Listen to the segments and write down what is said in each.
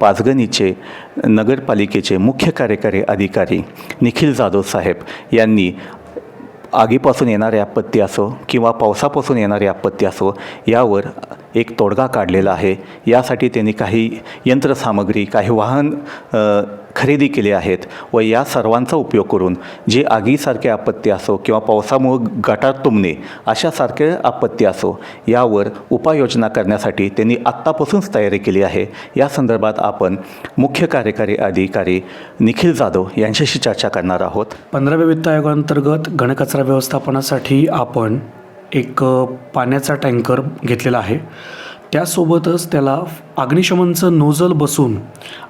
पाचगणीचे नगरपालिकेचे मुख्य कार्यकारी अधिकारी निखिल जाधव साहेब यांनी आगीपासून येणारी आपत्ती असो किंवा पावसापासून येणारी आपत्ती असो यावर एक तोडगा काढलेला आहे. यासाठी त्यांनी काही यंत्रसामग्री काही वाहन खरेदी केले आहेत व या सर्वांचा उपयोग करून जे आगीसारखे आपत्ती असो किंवा पावसामुळे गटार तुंबणे अशासारखे आपत्ती असो यावर उपाययोजना करण्यासाठी त्यांनी आत्तापासूनच तयारी केली आहे. या संदर्भात आपण मुख्य कार्यकारी अधिकारी निखिल जाधव यांच्याशी चर्चा करणार आहोत. पंधराव्या वित्त आयोगांतर्गत घनकचरा व्यवस्थापनासाठी आपण एक पाण्याचा टँकर घेतलेला आहे. त्यासोबतच त्याला अग्निशमनचं नोजल बसून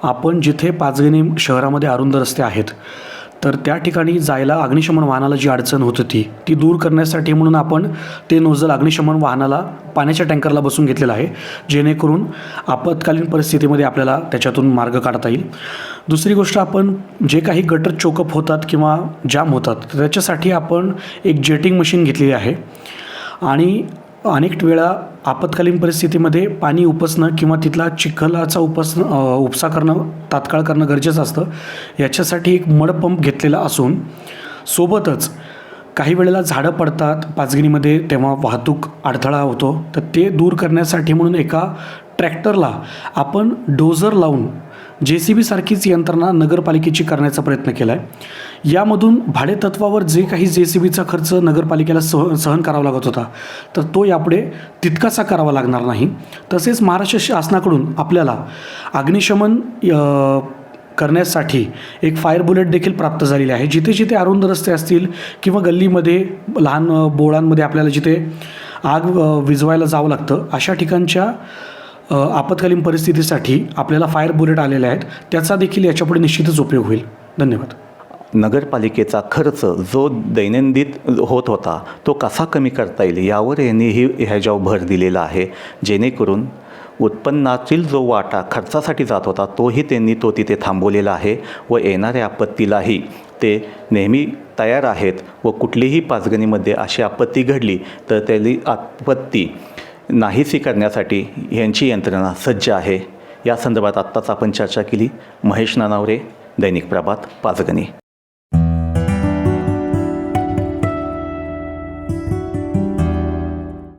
आपण जिथे पाचगणी शहरामध्ये अरुंद रस्ते आहेत तर त्या ठिकाणी जायला अग्निशमन वाहनाला जी अडचण होत होती ती दूर करण्यासाठी म्हणून आपण ते नोजल अग्निशमन वाहनाला पाण्याच्या टँकरला बसून घेतलेलं आहे जेणेकरून आपत्कालीन परिस्थितीमध्ये आपल्याला त्याच्यातून मार्ग काढता येईल. दुसरी गोष्ट आपण जे काही गटर चोकअप होतात किंवा जाम होतात त्याच्यासाठी आपण एक जेटिंग मशीन घेतलेली आहे. आणि अनेक वेळा आपत्कालीन परिस्थितीमध्ये पाणी उपसणं किंवा तिथला चिखलाचा उपसणं उपसा करणं तात्काळ करणं गरजेचं असतं. याच्यासाठी एक मडपंप घेतलेला असून सोबतच काही वेळेला झाडं पडतात पाचगिणीमध्ये तेव्हा वाहतूक अडथळा होतो. तर ते दूर करण्यासाठी म्हणून एका ट्रॅक्टरला आपण डोझर लावून जे सी बीसारखीच यंत्रणा नगरपालिकेची करण्याचा प्रयत्न केला आहे यामधून भाडेतत्वावर जे काही जे सी बीचा खर्च नगरपालिकेला सह सहन करावा लागत होता तर तो यापुढे तितकासा करावा लागणार नाही. तसेच महाराष्ट्र शासनाकडून आपल्याला अग्निशमन करण्यासाठी एक फायर बुलेट देखील प्राप्त झालेली आहे. जिथे जिथे अरुंद रस्ते असतील किंवा गल्लीमध्ये लहान बोळांमध्ये आपल्याला जिथे आग विजवायला विझवायला जावं लागतं अशा ठिकाणच्या आपत्कालीन परिस्थितीसाठी आपल्याला फायर बुलेट आलेले आहेत. त्याचा देखील याच्यापुढे निश्चितच उपयोग होईल. धन्यवाद. नगरपालिकेचा खर्च जो दैनंदिन होत होता तो कसा कमी करता येईल यावर यांनीही ह्याच्यावर भर दिलेला आहे. जेणेकरून उत्पन्नातील जो वाटा खर्चासाठी जात होता तोही त्यांनी तो तिथे थांबवलेला आहे व येणाऱ्या आपत्तीलाही ते नेहमी तयार आहेत व कुठलीही पाचगणीमध्ये अशी आपत्ती घडली तर त्याली आपत्ती नाहीसी करण्यासाठी यांची यंत्रणा सज्ज आहे. या संदर्भात आत्ताच आपण चर्चा केली. महेश नानावरे दैनिक प्रभात पाचगणी.